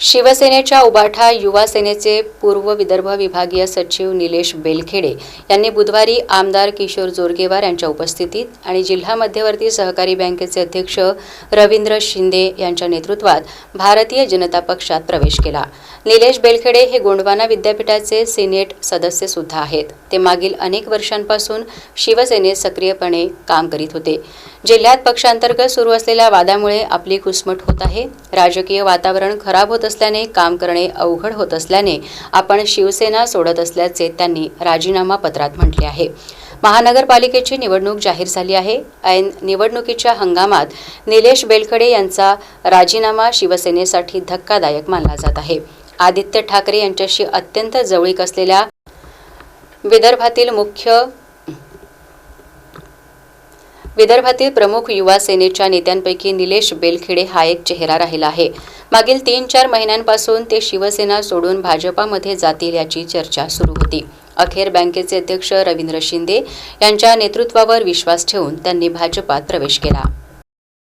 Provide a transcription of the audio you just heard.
शिवसेनेच्या उबाठा युवा सेनेचे पूर्व विदर्भ विभागीय सचिव निलेश बेलखेडे यांनी बुधवारी आमदार किशोर जोरगेवार यांच्या उपस्थितीत आणि जिल्हा मध्यवर्ती सहकारी बँकेचे अध्यक्ष रवींद्र शिंदे यांच्या नेतृत्वात भारतीय जनता पक्षात प्रवेश केला. निलेश बेलखेडे हे गोंडवाना विद्यापीठाचे सिनेट सदस्य सुद्धा आहेत. ते मागील अनेक वर्षांपासून शिवसेनेत सक्रियपणे काम करीत होते. जिल्ह्यात पक्षांतर्गत सुरू असलेल्या वादामुळे आपली घुसमट होत आहे. राजकीय वातावरण खराब होत असल्याने काम करणे अवघड होत असल्याने आपण शिवसेना सोडत असल्याचे त्यांनी राजीनामा पत्रात म्हटले आहे. महानगरपालिकेची निवडणूक जाहीर झाली आहे. ऐन निवडणुकीच्या हंगामात निलेश बेलखडे यांचा राजीनामा शिवसेनेसाठी धक्कादायक मानला जात आहे. आदित्य ठाकरे यांच्याशी अत्यंत जवळीक असलेल्या विदर्भातील मुख्य विदर्भातील प्रमुख युवा सेनेच्या नेत्यांपैकी निलेश बेलखेडे हा एक चेहरा राहिला आहे. मागील तीन चार महिन्यांपासून ते शिवसेना सोडून भाजपामध्ये जातील याची चर्चा सुरू होती. अखेर बँकेचे अध्यक्ष रवींद्र शिंदे यांच्या नेतृत्वावर विश्वास ठेवून त्यांनी भाजपात प्रवेश केला.